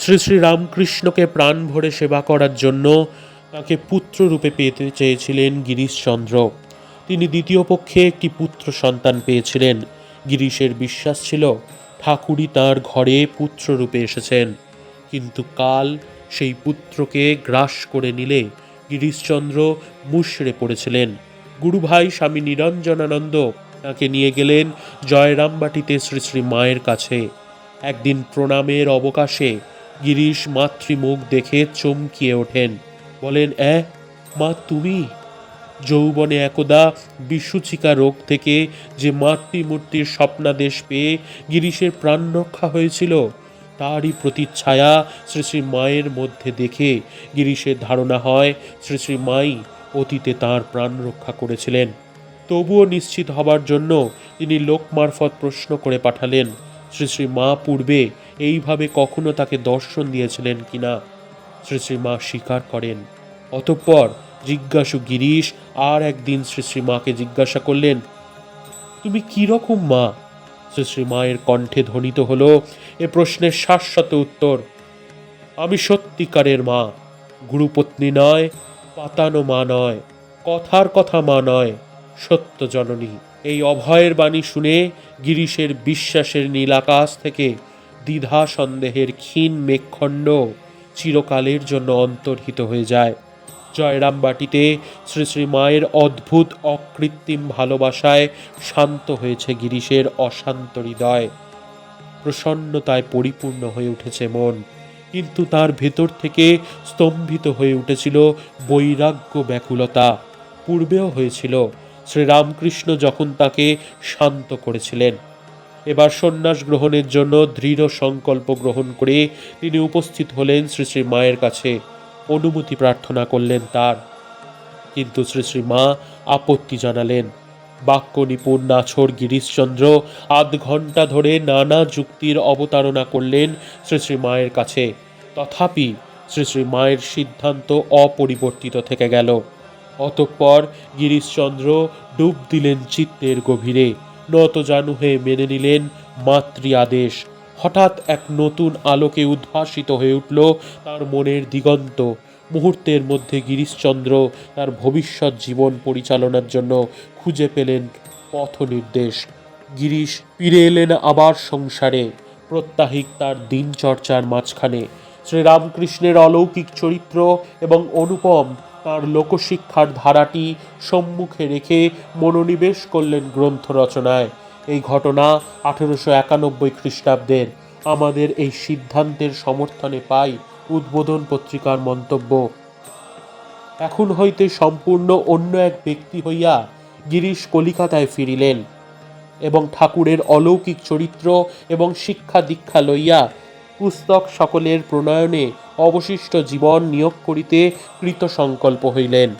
শ্রী শ্রী রামকৃষ্ণকে প্রাণ ভরে সেবা করার জন্য তাকে পুত্ররূপে পেতে চেয়েছিলেন গিরিশচন্দ্র। তিনি দ্বিতীয় পক্ষে একটি পুত্র সন্তান পেয়েছিলেন। গিরিশের বিশ্বাস ছিল, ঠাকুরই তার ঘরে পুত্ররূপে এসেছেন। কিন্তু কাল সেই পুত্রকে গ্রাস করে নিলে গিরিশচন্দ্র মুশড়ে পড়েছিলেন। গুরুভাই স্বামী নিরঞ্জনানন্দ তাকে নিয়ে গেলেন জয়রামবাটিতে শ্রী শ্রী মায়ের কাছে। একদিন প্রণামের অবকাশে গিরিশ মাতৃমুখ দেখে চমকিয়ে ওঠেন। বলেন অ্যা মা, তুমি? যৌবনে একদা বিশুচিকা রোগ থেকে যে মাতৃমূর্তির স্বপ্নাদেশ পেয়ে গিরিশের প্রাণ রক্ষা হয়েছিল, তারই প্রতিচ্ছায়া শ্রী শ্রী মায়ের মধ্যে দেখে গিরিশের ধারণা হয় শ্রী শ্রী মাই অতীতে তার প্রাণ রক্ষা করেছিলেন। তবুও নিশ্চিত হবার জন্য তিনি লোক মারফত প্রশ্ন করে পাঠালেন, শ্রী শ্রী মা, পূর্বে এইভাবে কখনো তাকে দর্শন দিয়েছিলেন কিনা? শ্রী শ্রী মা স্বীকার করেন। অতঃপর জিজ্ঞাসু গিরিশ, আর একদিন শ্রী শ্রীমাকে জিজ্ঞাসা করলেন, তুমি কি রকম মা? শ্রী শ্রী মায়ের কণ্ঠে ধ্বনিত হলো এ প্রশ্নের শাশ্বত উত্তর, আমি সত্যিকারের মা। গুরুপত্নী নয়, পাতানো মা নয়, কথার কথা মা নয়, সত্য জননী। এই অভয়ের বাণী শুনে গিরিশের বিশ্বাসের নীল আকাশ থেকে দ্বিধা সন্দেহের ক্ষীণ মেঘখণ্ড চিরকালের জন্য অন্তর্হিত হয়ে যায়। জয়রামবাটিতে শ্রী শ্রী মায়ের অদ্ভুত অকৃত্রিম ভালোবাসায় শান্ত হয়েছে গিরিশের অশান্ত হৃদয়। প্রসন্নতায় পরিপূর্ণ হয়ে উঠেছে মন, কিন্তু তার ভেতর থেকে স্তম্ভিত হয়ে উঠেছিল বৈরাগ্য ব্যাকুলতা। পূর্বেও হয়েছিল, শ্রীরামকৃষ্ণ যখন তাকে শান্ত করেছিলেন এবার সন্ন্যাস গ্রহণের জন্য দৃঢ় সংকল্প গ্রহণ করে তিনি উপস্থিত হলেন শ্রী শ্রী মায়ের কাছে। অনুমতি প্রার্থনা করলেন তার। কিন্তু শ্রী শ্রী মা আপত্তি জানালেন। বাক্য নিপুণ নাছর গিরিশচন্দ্র আধ ঘণ্টা ধরে নানা যুক্তির অবতারণা করলেন শ্রী শ্রী মায়ের কাছে। তথাপি শ্রী শ্রী মায়ের সিদ্ধান্ত অপরিবর্তিত থেকে গেল। অতঃপর গিরিশচন্দ্র ডুব দিলেন চিত্তের গভীরে। নত জানু হয়ে মেনে নিলেন মাতৃ আদেশ হঠাৎ এক নতুন আলোকে উদ্ভাসিত হয়ে উঠল তার মনের দিগন্ত। মুহূর্তের মধ্যে গিরিশচন্দ্র তার ভবিষ্যৎ জীবন পরিচালনার জন্য খুঁজে পেলেন পথ নির্দেশ গিরিশ ফিরে এলেন আবার সংসারে। প্রত্যাহিক তার দিনচর্চার মাঝখানে। শ্রীরামকৃষ্ণের অলৌকিক চরিত্র এবং অনুপম তার লোকশিক্ষার ধারাটি সম্মুখে রেখে মনোনিবেশ করলেন গ্রন্থ রচনায়। এই ঘটনা আঠেরোশো একানব্বই খ্রিস্টাব্দের। আমাদের এই সিদ্ধান্তের সমর্থনে পাই উদ্বোধন পত্রিকার মন্তব্য। এখন হইতে সম্পূর্ণ অন্য এক ব্যক্তি হইয়া গিরিশ কলিকাতায় ফিরিলেন এবং ঠাকুরের অলৌকিক চরিত্র এবং শিক্ষা দীক্ষা লইয়া পুস্তক সকলের প্রণয়নে অবশিষ্ট জীবন নিয়োগ করিতে কৃতসংকল্প হইলেন।